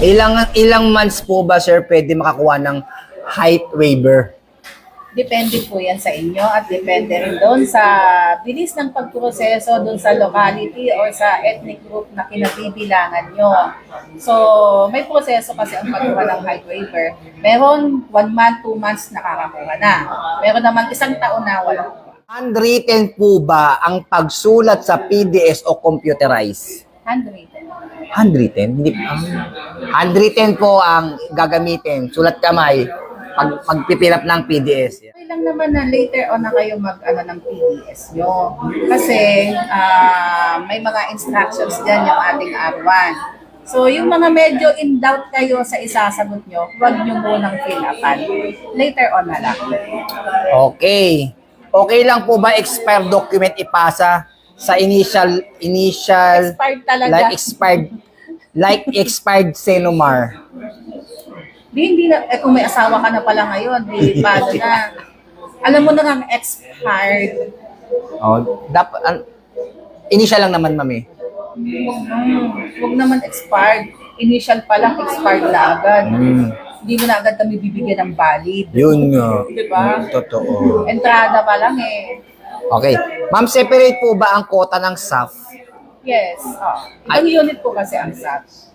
Ilang ilang months po ba sir pwede makakuha ng height waiver? Depende po yan sa inyo at depende rin doon sa bilis ng pagproseso doon sa locality or sa ethnic group na kinabibilangan nyo. So, may proseso kasi ang pagkuha ng height waiver. Meron one month, two months nakakakuha na. Meron naman isang taon na wala. Handwritten po ba ang pagsulat sa PDS o computerized? Handwritten. Handwritten? Hindi ah. Handwritten po ang gagamitin. Sulat kamay. Pag pagpipilap ng PDS. Okay lang naman na later on na kayo mag ano, ng PDS nyo. Kasi ah, may mga instructions dyan yung ating R1. So, yung mga medyo in doubt kayo sa isasagot nyo, huwag nyo munang fill upan. Later on na lang. Okay. Okay lang po ba expired document ipasa sa initial initial Expired talaga. like expired like expired Senomar? Di, hindi na, eh, kung may asawa ka na pala ngayon, di, paano na. Alam mo na nga expired. Oh, dapat an- initial lang naman, mami. Hmm, huwag naman expired. Initial pa lang, expired na agad. Mm. Hindi mo na agad kami bibigyan ng valid. Yun nga. Di ba? Totoo. Entrada pa lang eh. Okay. Ma'am, separate po ba ang quota ng SAF? Yes. Oh. Ibang unit po kasi ang SAT.